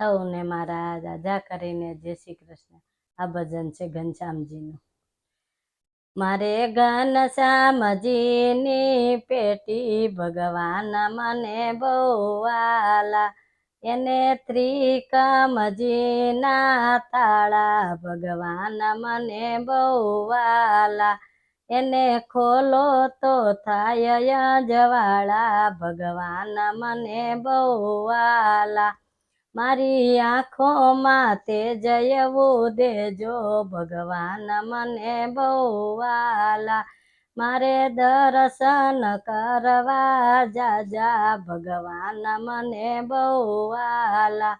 સૌને મારા દાદા કરીને જય શ્રી કૃષ્ણ. આ ભજન છે ઘનશ્યામજીનું. મારે ઘનશ્યામજીની પેટી ભગવાન મને બહુ વાલા એને ત્રિકમજીના તાળા ભગવાન મને બહુ વાલા એને ખોલો તો થાય જવાળા ભગવાન મને બહુ વાલા મારી આંખોમાં તે જયવું દેજો, ભગવાન મને બહુવાલા મારે દર્શન કરવા જાજા ભગવાન મને બહુવાલા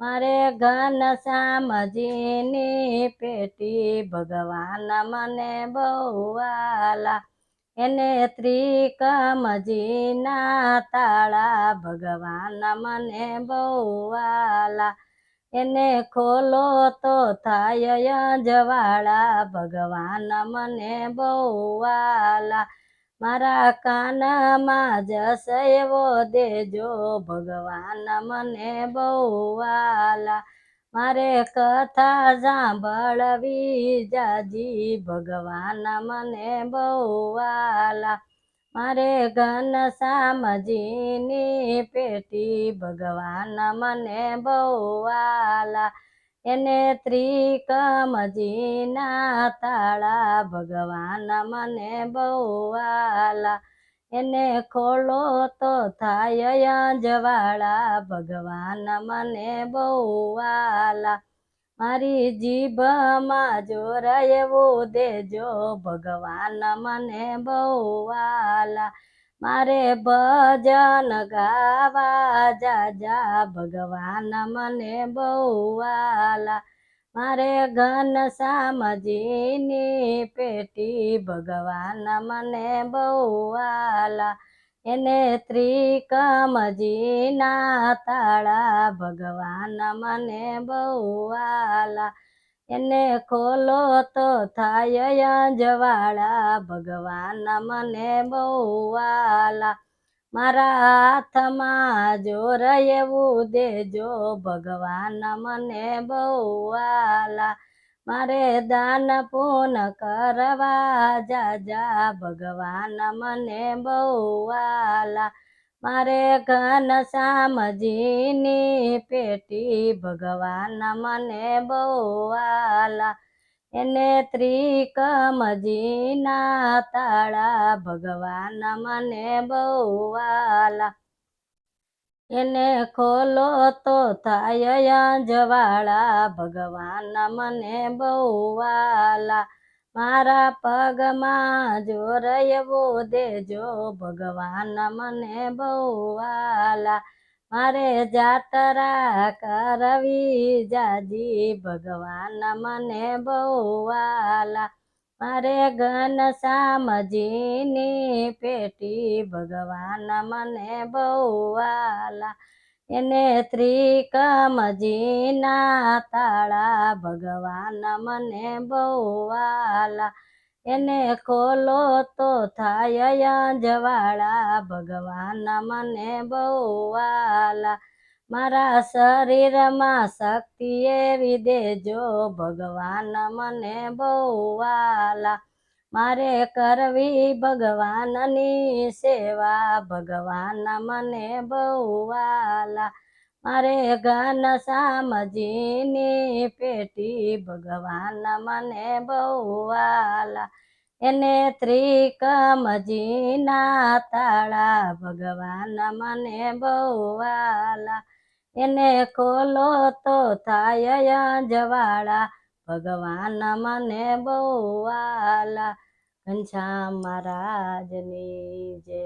મારે ઘન શ્યામજીની પેટી, ભગવાન મને બહુ વાલા. એને ત્રિકમજીના તાળા, ભગવાન મને બહુવાલા એને ખોલો તો થાય જવાળા ભગવાન મને બહુવાલા મારા કાનમાં જસ એવો દેજો, ભગવાન મને બહુ વાલા મારે કથા સાંભળવી જાજી. ભગવાન મને બહુ વાલા. મારે ઘન સામજીની પેટી. ભગવાન મને બહુ વાલા. એને ત્રિકમજીના તાળા. ભગવાન મને બહુ વાલા. એને ખોલો તો થાય જવાળા ભગવાન મને બહુ વાલા મારી જીભમાં જોર એવું દેજો. ભગવાન મને બહુ વાલા મારે ભજન ગાવા જાજા ભગવાન મને બહુ વાલા મારે ઘન શ્યામજીની પેટી ભગવાન મને બહુ વાલા એને ત્રિકમજીના તાળા ભગવાન મને બહુ વાલા એને ખોલો તો થાય જવાળા ભગવાન મને બહુ વાલા મારા હાથમાં જોર એવું દેજો ભગવાન મને બહુ વાલા મારે દાન પૂન કરવા જાજા ભગવાન મને બહુ વાલા મારે ઘન શ્યામજીની પેટી, ભગવાન મને બહુ વાલા એને ત્રિકમજીના તાળા ભગવાન મને બહુવાલા એને ખોલો તો થાય જવાળા ભગવાન મને બહુવાલા મારા પગમાં જોર એવો દેજો, ભગવાન મને બહુ વાલા મારે જાતરા કરવી જાજી, ભગવાન મને બહુ વાલા. મારે ઘન શ્યામજીની પેટી, ભગવાન મને બહુ વાલા. એને ત્રિકમજીના તાળા, ભગવાન મને બહુ વાલા. એને ખોલો તો થાય જવાળા ભગવાન મને બહુ વાલા. મારા શરીરમાં શક્તિ એવી દેજો. ભગવાન મને બહુ વાલા. મારે કરવી ભગવાનની સેવા. ભગવાન મને બહુ વાલા. મારે ઘન શ્યામજીની પેટી ભગવાન મને બહુ વાલા એને ત્રિકમજીના તાળા ભગવાન મને બહુ વાલા એને ખોલો તો થાય જવાળા ભગવાન મને બહુ વાલા ઘનશ્યામ મહારાજની જય